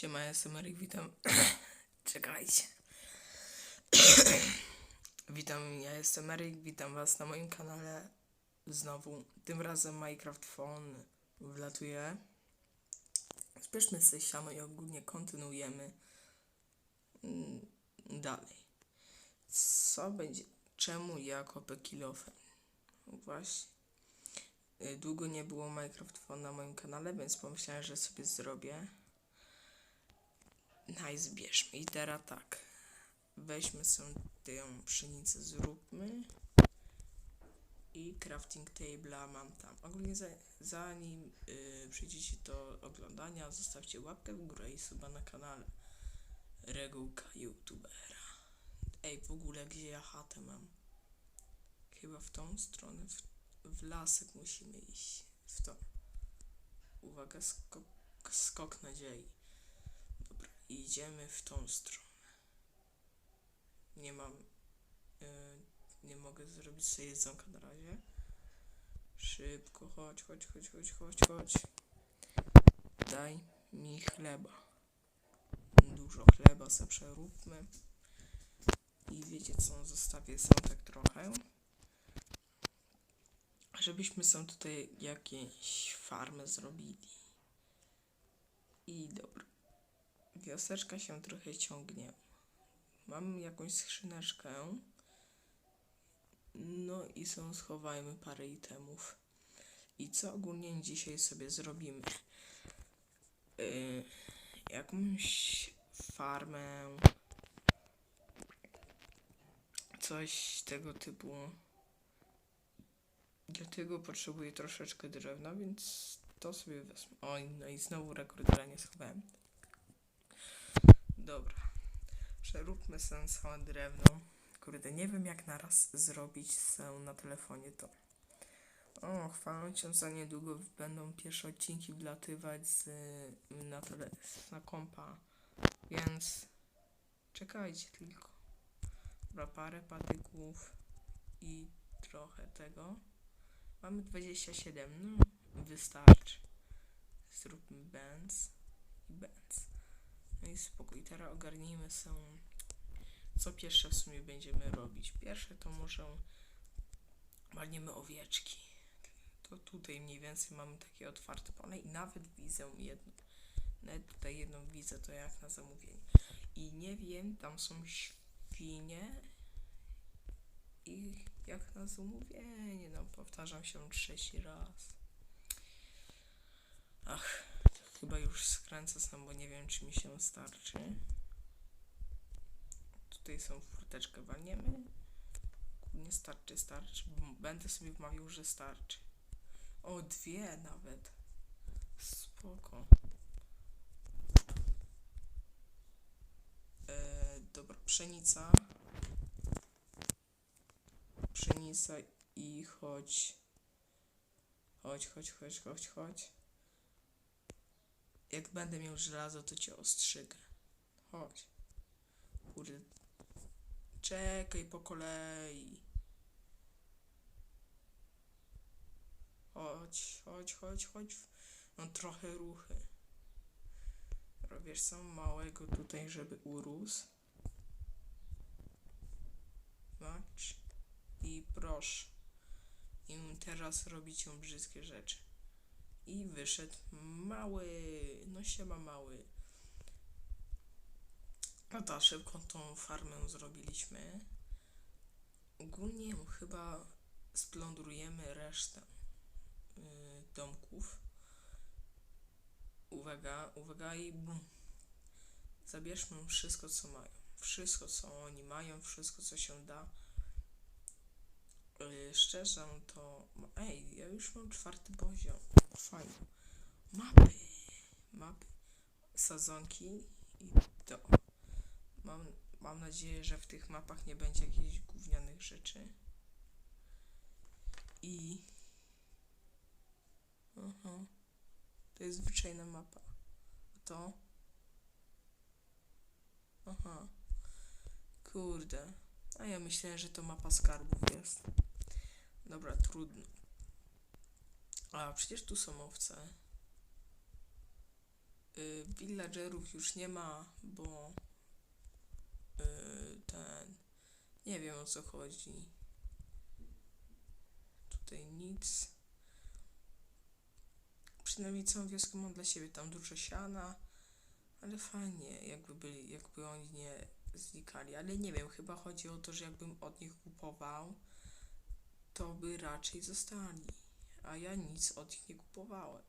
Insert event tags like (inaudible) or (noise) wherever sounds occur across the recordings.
Siema, jestem Erik, witam. (laughs) Czekajcie. (coughs) witam, ja jestem Erik, witam was na moim kanale znowu. Tym razem Minecraft Phone wlatuje. Spieszmy się siano i ogólnie kontynuujemy mm, dalej. Co będzie? Czemu ja kopię kilofem? Właśnie. Y, Długo nie było Minecraft Phone na moim kanale, więc pomyślałem, że sobie zrobię. Nice, bierzmy. I teraz tak. Weźmy sobie tę pszenicę, zróbmy. I crafting table'a mam tam. Ogólnie za, zanim yy, przejdziecie do oglądania, zostawcie łapkę w górę i suba na kanale. Regułka youtubera. Ej, w ogóle gdzie ja chatę mam? Chyba w tą stronę, w, w lasek musimy iść. W tą. Uwaga, skok, skok nadziei. Idziemy w tą stronę. Nie mam. y, nie mogę zrobić sobie jedzonka na razie. Szybko, chodź, chodź, chodź, chodź, chodź, chodź. Daj mi chleba. Dużo chleba se przeróbmy. I wiecie co, zostawię sobie tak trochę. Żebyśmy są tutaj jakieś farmy zrobili. I dobra. Wioseczka się trochę ciągnie. Mam jakąś skrzyneczkę. No i są schowajmy parę itemów. I co ogólnie dzisiaj sobie zrobimy? Yy, jakąś farmę. Coś tego typu. Dlatego potrzebuję troszeczkę drewna, więc to sobie wezmę. Oj, no i znowu rekordera nie schowałem. Dobra. Przeróbmy sobie drewno. Kurde, nie wiem jak naraz zrobić się na telefonie to. O, chwalą cię za niedługo będą pierwsze odcinki wlatywać z, na, tele, na kompa. Więc czekajcie tylko. Dobra, parę patyków i trochę tego. Mamy 27, no wystarczy. Zróbmy benz i benz. No i spokój, teraz ogarnijmy sobie, co pierwsze w sumie będziemy robić. Pierwsze to może walniemy owieczki. To tutaj mniej więcej mamy takie otwarte pole i nawet widzę jedno. Nawet tutaj jedną widzę, to jak na zamówienie. I nie wiem, tam są świnie i jak na zamówienie, no powtarzam się trzeci raz. Ach, chyba już skręcę sam, bo nie wiem, czy mi się starczy. Tutaj są furteczkę, walniemy. Nie starczy, starczy. Będę sobie wmawiał, że starczy. O, dwie nawet. Spoko. E, dobra, pszenica. Pszenica i chodź. Chodź, chodź, chodź, chodź, chodź. Jak będę miał żelazo, to cię ostrzygę. Chodź. Kurde. Czekaj po kolei. Chodź, chodź, chodź, chodź. No trochę ruchy. Robisz sam małego tutaj, żeby urósł. Patrz. I proszę. I teraz robicie brzydkie rzeczy. I wyszedł mały. No siema mały. No to szybko tą farmę zrobiliśmy. Ogólnie chyba splądrujemy resztę y, domków. Uwaga, uwaga i bum. Zabierzmy wszystko co mają. Wszystko co oni mają, wszystko co się da. Y, szczerze to... Ej, ja już mam czwarty poziom. Fajnie. Mapy. Mapy. Sadzonki i to. Mam, mam nadzieję, że w tych mapach nie będzie jakichś gównianych rzeczy. I... Aha. To jest zwyczajna mapa. A to? Aha. Kurde. A ja myślałem, że to mapa skarbów jest. Dobra, trudno. A przecież tu są owce. y, villagerów już nie ma, bo y, ten nie wiem o co chodzi. Tutaj nic. Przynajmniej całą wioskę mam dla siebie. Tam dużo siana. Ale fajnie, jakby byli, jakby oni nie znikali. Ale nie wiem, chyba chodzi o to, że jakbym od nich kupował, to by raczej zostali. A ja nic od nich nie kupowałem.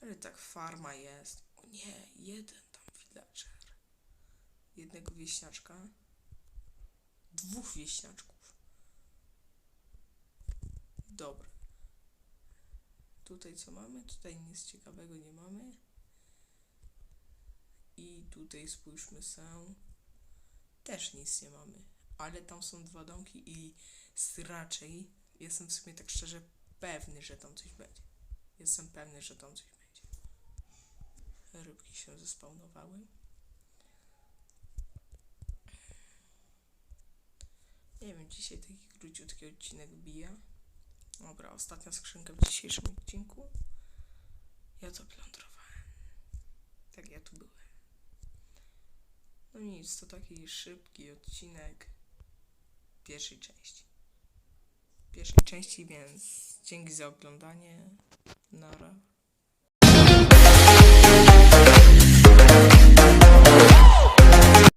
Ale tak farma jest. O nie, jeden tam villager. Jednego wieśniaczka. Dwóch wieśniaczków. Dobra. Tutaj co mamy? Tutaj nic ciekawego nie mamy. I tutaj spójrzmy się. Też nic nie mamy. Ale tam są dwa domki i raczej jestem w sumie tak szczerze pewny, że tam coś będzie. Jestem pewny, że tam coś będzie. Rybki się zespawnowały. Nie wiem, dzisiaj taki króciutki odcinek bije. Dobra, ostatnia skrzynka w dzisiejszym odcinku. Ja to plądrowałem. Tak ja tu byłem. No nic, to taki szybki odcinek pierwszej części. Pierwszej części, więc dzięki za oglądanie. Nara.